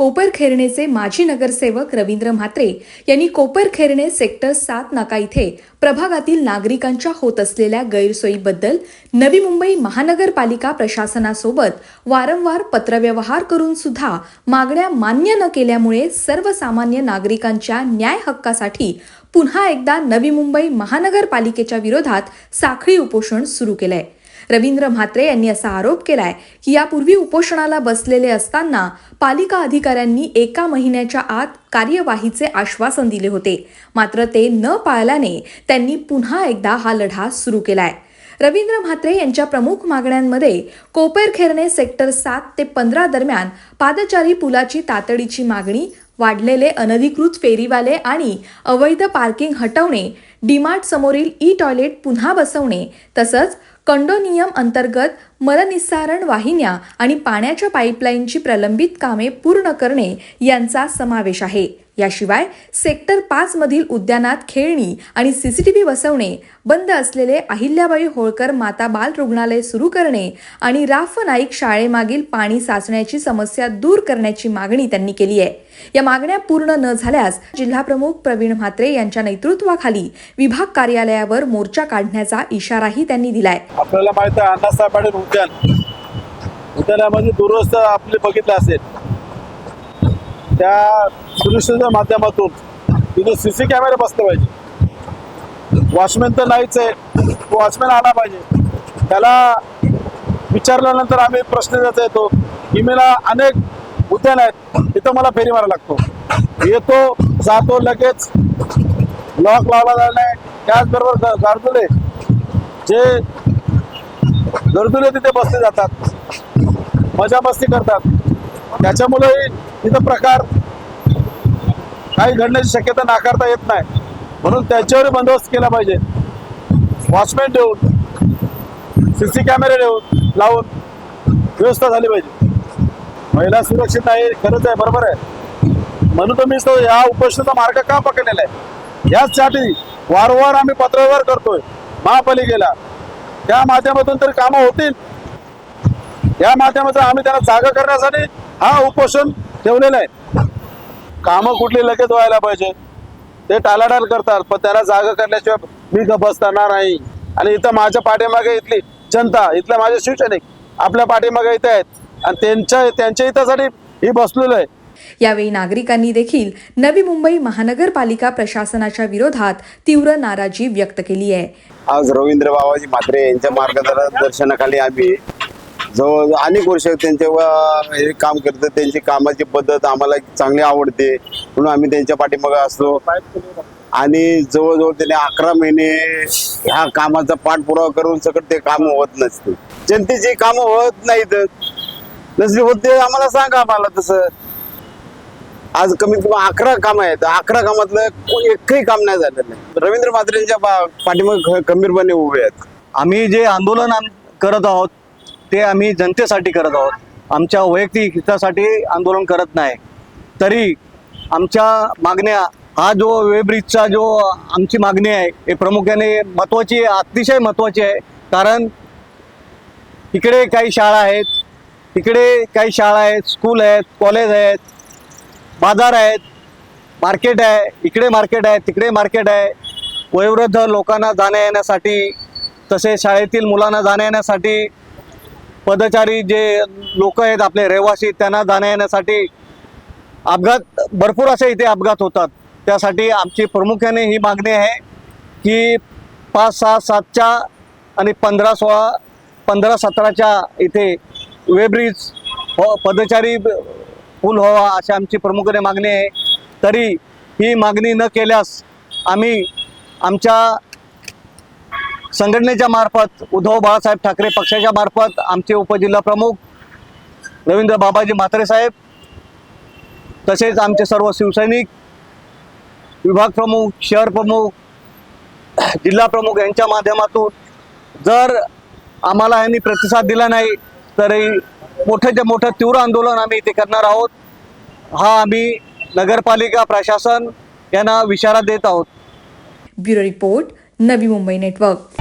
कोपरखेरणेचे माजी नगरसेवक रवींद्र म्हात्रे यांनी कोपरखेरणे सेक्टर सात नाका इथे प्रभागातील नागरिकांच्या होत असलेल्या गैरसोयीबद्दल नवी मुंबई महानगरपालिका प्रशासनासोबत वारंवार पत्रव्यवहार करून सुद्धा मागण्या मान्य न केल्यामुळे सर्वसामान्य नागरिकांच्या न्याय हक्कासाठी पुन्हा एकदा नवी मुंबई महानगरपालिकेच्या विरोधात साखळी उपोषण सुरू केलंय. रवींद्र म्हात्रे यांनी असा आरोप केलाय की यापूर्वी उपोषणाला बसलेले असताना पालिका अधिकाऱ्यांनी एका महिन्याच्या आत कार्यवाहीचे आश्वासन दिले होते. मात्र ते न पाळल्याने त्यांनी पुन्हा एकदा हा लढा सुरू केलाय. रवींद्र म्हात्रे यांच्या प्रमुख मागण्यांमध्ये कोपेरखेरणे सेक्टर सात ते पंधरा दरम्यान पादचारी पुलाची तातडीची मागणी वाढलेले अनधिकृत फेरीवाले आणि अवैध पार्किंग हटवणे डीमार्ट समोरील ई टॉयलेट पुन्हा बसवणे तसंच कंडोनियम अंतर्गत मलनिस्सारण वाहिन्या आणि पाण्याच्या पाईपलाईनची प्रलंबित कामे पूर्ण करणे यांचा समावेश आहे. याशिवाय सेक्टर पाच मधील उद्यानात खेळणी आणि सीसीटीव्ही बसवणे बंद असलेले अहिल्याबाई होळकर माता बाल रुग्णालय सुरू करणे आणि राफ नाईक शाळेमागील पाणी साचण्याची समस्या दूर करण्याची मागणी त्यांनी केली आहे. या मागण्या पूर्ण न झाल्यास जिल्हाप्रमुख प्रवीण म्हात्रे यांच्या नेतृत्वाखाली विभाग कार्यालयावर मोर्चा काढण्याचा इशाराही त्यांनी दिलाय. आपल्याला माहिती आहे अण्णासाहेब उद्यान. उद्यानामध्ये दुरुस्त आपले बघितलं असेल. त्या सुरक्षेच्या माध्यमातून तिथे सीसी कॅमेरे बसले पाहिजे. वॉचमॅन तर नाहीच आहे. तो वॉचमॅन आला पाहिजे. त्याला विचारल्यानंतर आम्ही प्रश्न देता येतो की मला अनेक उद्यान आहेत. तिथं मला फेरी मारा लागतो. येतो जातो लगेच लॉक लावला जाणार नाही. त्याचबरोबर ग- जे गरजुले तिथे बसले जातात. मजा मस्ती करतात. त्याच्यामुळे तिथं प्रकार काही घडण्याची शक्यता नाकारता येत नाही. म्हणून त्याच्यावर बंदोबस्त केला पाहिजे. वॉचमॅन ठेवून सी सी कॅमेरे ठेवून लावून व्यवस्था झाली पाहिजे. महिला सुरक्षित नाही खरंच आहे बरोबर आहे. म्हणून तर मी या उपोषणाचा मार्ग का पकडलेला आहे? याचसाठी वारंवार आम्ही पत्रव्यवहार करतोय. महापालिकेला. या माध्यमातून तर कामं होतील. या माध्यमातून आम्ही त्यांना जागा करण्यासाठी हा उपोषण ठेवलेलं आहे. कामं कुठली लगेच व्हायला पाहिजे. ते टालाटाल करतात पण त्याला जागा करण्याशिवाय मी गप्प बसताना नाही. आणि इथं माझ्या पाठीमागे इथली जनता इथल्या माझे शिवसैनिक आपल्या पाठीमागे इथे आहेत. आणि त्यांच्या त्यांच्या हितासाठी ही बसलेलो आहे. यावेळी नागरिकांनी देखील नवी मुंबई महानगरपालिका प्रशासनाच्या विरोधात तीव्र नाराजी व्यक्त केली आहे. आज रवींद्र बाबाजी म्हात्रे यांच्या मार्गदर्शनाखाली आम्ही जवळ अनेक वर्ष त्यांच्यावर हे काम करतो त्यांची कामाची पद्धत आम्हाला चांगली आवडते म्हणून आम्ही त्यांच्या पाठीमागे असतो. आणि जवळजवळ त्याने अकरा महिने ह्या कामाचा पाठपुरावा करून सकट ते काम होत नसते. जनतेची कामं होत नाहीत. नसली होत ते आम्हाला सांगा आम्हाला तसं. आज कमीत कमी अकरा काम आहेत. अकरा कामातलं को- एकही काम नाही झालेलं नाही. रवींद्र म्हात्रेंच्या पा- पाठीमागे ख- खंबीरपणे उभे आहेत. आम्ही जे आंदोलन आम- करत आहोत ते आम्ही जनतेसाठी करत आहोत. आमच्या वैयक्तिक हितासाठी आंदोलन करत नाही. तरी आमच्या मागण्या हा जो वेब्रिजचा जो आमची मागणी आहे हे प्रामुख्याने महत्त्वाची अतिशय महत्त्वाची आहे. कारण इकडे काही शाळा आहेत इकडे काही शाळा आहेत स्कूल आहेत कॉलेज आहेत बाजार आहेत मार्केट आहे इकडे मार्केट आहे तिकडे मार्केट आहे. वयोवृद्ध लोकांना जाण्या येण्यासाठी तसेच शाळेतील मुलांना जाण्या येण्यासाठी पदचारी जे लोक आहेत आपले रहिवासी त्यांना जाण्या येण्यासाठी अपघात भरपूर असे इथे अपघात होतात. त्यासाठी आमची प्रामुख्याने ही मागणी आहे की पाच सहा सातच्या आणि पंधरा सोळा पंधरा सतराच्या इथे वेब्रिज हो पदचारी पूल व्हावा अशी आमची प्रमुखाने मागणी आहे. तरी ही मागणी न केल्यास आम्ही आमच्या संघटनेच्या मार्फत उद्धव बाळासाहेब ठाकरे पक्षाच्या मार्फत आमचे उपजिल्हा प्रमुख रवींद्र बाबाजी म्हात्रे साहेब तसेच आमचे सर्व शिवसैनिक विभाग प्रमुख शहर प्रमुख जिल्हा प्रमुख यांच्या माध्यमातून जर आम्हाला यांनी प्रतिसाद दिला नाही तरी मोठ्याच्या मोठं तीव्र आंदोलन आम्ही इथे करणार आहोत. हा आम्ही नगरपालिका प्रशासन यांना इशारा देत आहोत. Bureau report Navi Mumbai network.